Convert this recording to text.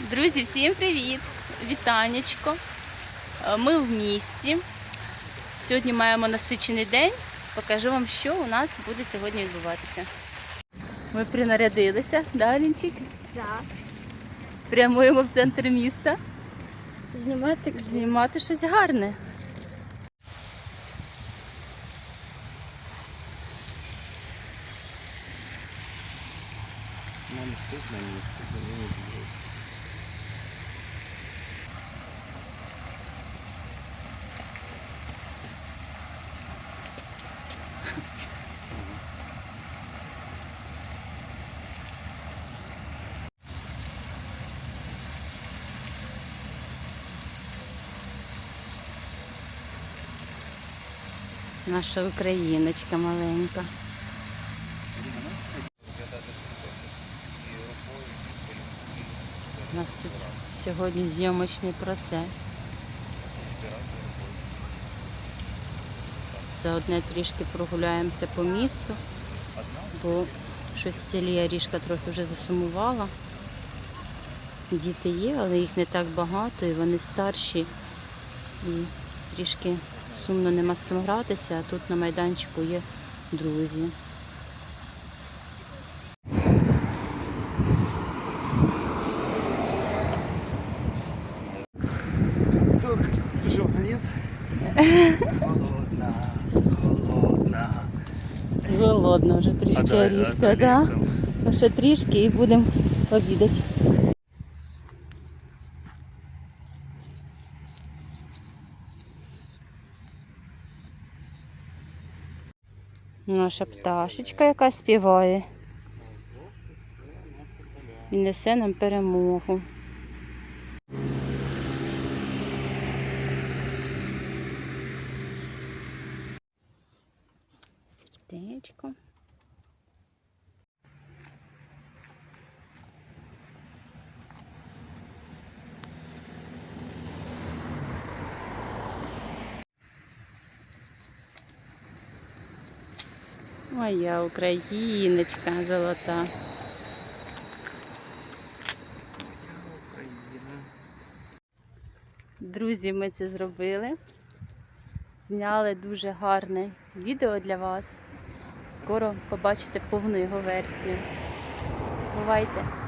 Друзі, всім привіт! Вітанечко. Е, Ми в місті. Сьогодні маємо насичений день. Покажу вам, що у нас буде сьогодні відбуватися. Ми принарядилися, да, Лінчик? Так. Прямуємо в центр міста. Знімати Знімати щось гарне. Хтось на місці, бо Наша україночка маленька. У нас тут сьогодні зйомочний процес. Заодне трішки прогуляємося по місту, бо щось в селі Арішка трохи вже засумувала. Діти є, але їх не так багато і вони старші. І трішки сумно нема з ким гратися, а тут на майданчику є друзі. Так? Холодно, холодно. Голодно вже трішки А дай- Арішка, а дай да? Ще трішки і будемо обідати. Наша пташечка, яка співає. І несе нам перемогу. Сердечко. Моя україночка золота. Друзі, ми це зробили. Зняли дуже гарне відео для вас. Скоро побачите повну його версію. Бувайте!